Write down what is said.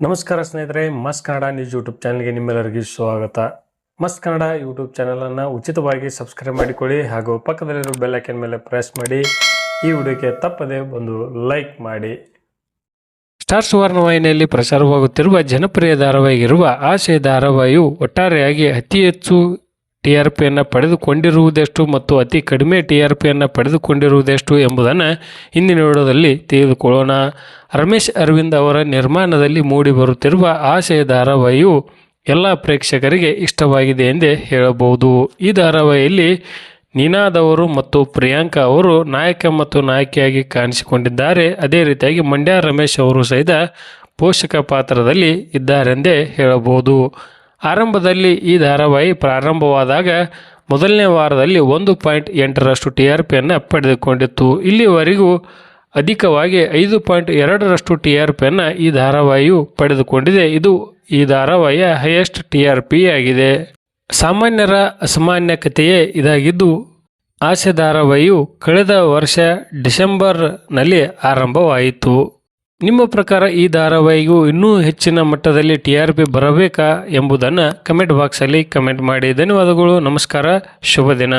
ನಮಸ್ಕಾರ ಸ್ನೇಹಿತರೆ, ಮಸ್ ಕನ್ನಡ ನ್ಯೂಸ್ ಯೂಟ್ಯೂಬ್ ಚಾನಲ್ಗೆ ನಿಮ್ಮೆಲ್ಲರಿಗೂ ಸ್ವಾಗತ. ಮಸ್ ಕನ್ನಡ ಯೂಟ್ಯೂಬ್ ಚಾನಲನ್ನು ಉಚಿತವಾಗಿ ಸಬ್ಸ್ಕ್ರೈಬ್ ಮಾಡಿಕೊಳ್ಳಿ ಹಾಗೂ ಪಕ್ಕದಲ್ಲಿರೋ ಬೆಲ್ ಐಕನ್ ಮೇಲೆ ಪ್ರೆಸ್ ಮಾಡಿ. ಈ ವಿಡಿಯೋಕ್ಕೆ ತಪ್ಪದೆ ಒಂದು ಲೈಕ್ ಮಾಡಿ. ಸ್ಟಾರ್ ಸುವರ್ಣ ವಾಹಿನಿಯಲ್ಲಿ ಪ್ರಸಾರವಾಗುತ್ತಿರುವ ಜನಪ್ರಿಯ ಧಾರಾವಾಹಿಗಿರುವ ಆಶೆ ಧಾರಾವಾಹಿಯು ಒಟ್ಟಾರೆಯಾಗಿ ಅತಿ ಹೆಚ್ಚು ಟಿ ಆರ್ ಪಿಯನ್ನು ಪಡೆದುಕೊಂಡಿರುವುದೆಷ್ಟು ಮತ್ತು ಅತಿ ಕಡಿಮೆ ಟಿ ಆರ್ ಪಿಯನ್ನು ಪಡೆದುಕೊಂಡಿರುವುದೆಷ್ಟು ಎಂಬುದನ್ನು ಇಂದಿನ ವಿಡಿಯೋದಲ್ಲಿ ತಿಳಿದುಕೊಳ್ಳೋಣ. ರಮೇಶ್ ಅರವಿಂದ್ ಅವರ ನಿರ್ಮಾಣದಲ್ಲಿ ಮೂಡಿಬರುತ್ತಿರುವ ಆಶಯ ಧಾರಾವಾಹಿಯು ಎಲ್ಲ ಪ್ರೇಕ್ಷಕರಿಗೆ ಇಷ್ಟವಾಗಿದೆ ಎಂದೇ ಹೇಳಬಹುದು. ಈ ಧಾರಾವಾಹಿಯಲ್ಲಿ ನೀನಾದವರು ಮತ್ತು ಪ್ರಿಯಾಂಕಾ ಅವರು ನಾಯಕ ಮತ್ತು ನಾಯಕಿಯಾಗಿ ಕಾಣಿಸಿಕೊಂಡಿದ್ದಾರೆ. ಅದೇ ರೀತಿಯಾಗಿ ಮಂಡ್ಯ ರಮೇಶ್ ಅವರು ಸಹಿತ ಪೋಷಕ ಪಾತ್ರದಲ್ಲಿ ಇದ್ದಾರೆಂದೇ ಹೇಳಬಹುದು. ಆರಂಭದಲ್ಲಿ ಈ ಧಾರಾವಾಹಿ ಪ್ರಾರಂಭವಾದಾಗ ಮೊದಲನೇ ವಾರದಲ್ಲಿ ಒಂದು ಪಾಯಿಂಟ್ ಎಂಟರಷ್ಟು ಟಿ ಆರ್ ಪಿಯನ್ನು ಪಡೆದುಕೊಂಡಿತ್ತು. ಇಲ್ಲಿವರೆಗೂ ಅಧಿಕವಾಗಿ ಐದು ಪಾಯಿಂಟ್ ಎರಡರಷ್ಟು ಟಿ ಆರ್ ಪಿಯನ್ನು ಈ ಧಾರಾವಾಹಿಯು ಪಡೆದುಕೊಂಡಿದೆ. ಇದು ಈ ಧಾರಾವಾಹಿಯ ಹೈಯೆಸ್ಟ್ ಟಿ ಆರ್ ಪಿ ಆಗಿದೆ. ಸಾಮಾನ್ಯರ ಅಸಾಮಾನ್ಯ ಕಥೆಯೇ ಇದಾಗಿದ್ದು, ಆಸೆ ಧಾರಾವಾಹಿಯು ಕಳೆದ ವರ್ಷ ಡಿಸೆಂಬರ್ನಲ್ಲಿ ಆರಂಭವಾಯಿತು. ನಿಮ್ಮ ಪ್ರಕಾರ ಈ ಧಾರಾವಾಹಿಗೂ ಇನ್ನೂ ಹೆಚ್ಚಿನ ಮಟ್ಟದಲ್ಲಿ ಟಿ ಆರ್ ಪಿ ಬರಬೇಕಾ ಎಂಬುದನ್ನು ಕಮೆಂಟ್ ಬಾಕ್ಸಲ್ಲಿ ಕಮೆಂಟ್ ಮಾಡಿ. ಧನ್ಯವಾದಗಳು, ನಮಸ್ಕಾರ, ಶುಭ ದಿನ.